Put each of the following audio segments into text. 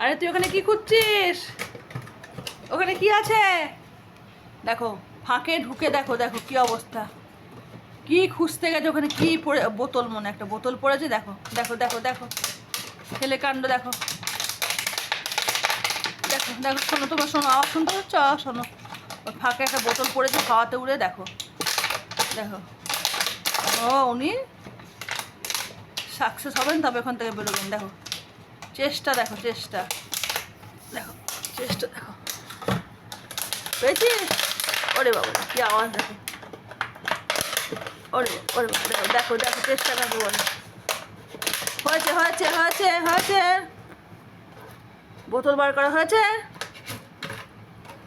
আরে তুই ওখানে কি খুঁজছিস? ওখানে কি আছে? দেখো, ফাঁকে ঢুকে দেখো দেখো কি অবস্থা। কি খুঁজতে গেছে ওখানে, কি পড়ে, বোতল মনে, একটা বোতল পড়েছে, দেখো দেখো দেখো দেখো। ছেলে কাণ্ড, দেখো। দেখো দেখো, শোনো তোমার শোনো, আওয়াজ শুনতে পাচ্ছ? আওয়াজ শোনো ফাঁকে একটা বোতল পড়েছে, খাওয়াতে উড়ে, দেখো। দেখো। ও, উনি সাকসেস হবেন, তবে ওখান থেকে বেরোবেন, দেখো। চেষ্টা দেখো চেষ্টা। দেখো চেষ্টা দেখো। পেয়েছি? ওরে বাবা, কি আওয়াজ দেখো। ওরে ওরে দেখো দেখো দেখো, চেষ্টা দেখো বলে। হয়েছে হয়েছে হয়েছে হয়েছে। বোতল বার করা হয়েছে?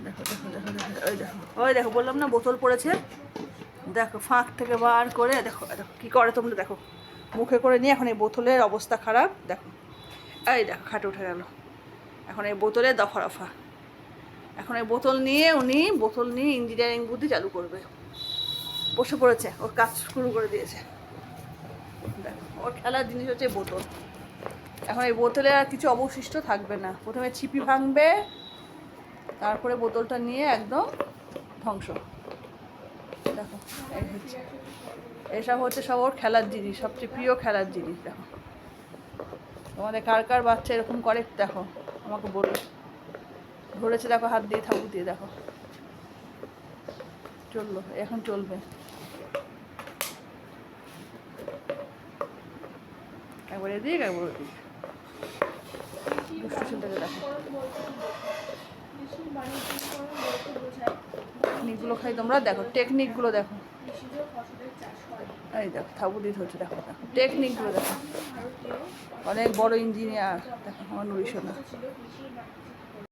দেখো দেখো দেখো দেখো, ওই দেখো ওই দেখো, বললাম না বোতল পড়েছে? দেখো, ফাঁক থেকে বার করে, দেখো দেখো, কী করে তোমরা দেখো। মুখে করে নিয়ে এখন এই বোতলের অবস্থা খারাপ, দেখো। এই দেখো, খাটে উঠে গেল। এখন এই বোতলে দফা রফা এখন এই বোতল নিয়ে উনি বোতল নিয়ে ইঞ্জিনিয়ারিং বুদ্ধি চালু করবে। বসে পড়েছে, ওর কাজ শুরু করে দিয়েছে। দেখো, ওর খেলার জিনিস হচ্ছে বোতল। এখন এই বোতলে আর কিছু অবশিষ্ট থাকবে না। প্রথমে ছিপি ভাঙবে, তারপরে বোতলটা নিয়ে একদম ধ্বংস। দেখো এসব হচ্ছে সব ওর খেলার জিনিস, সবচেয়ে প্রিয় খেলার জিনিস, দেখো। তোমাদের কার কার বাচ্চা এরকম করে, দেখো, আমাকে বলো। ধরেছে, দেখো, হাত দিয়ে থাকু দিয়ে, দেখো। চলল, এখন চলবে। একবার এদিক, একবার ওদিক। দেখো। টেকনিকগুলো খাই তোমরা, দেখো টেকনিকগুলো দেখো। এই দেখো থাবুদি হচ্ছে, দেখো দেখো টেকনিকগুলো দেখো। অনেক বড় ইঞ্জিনিয়ার দেখো, আমার নুরিশোনা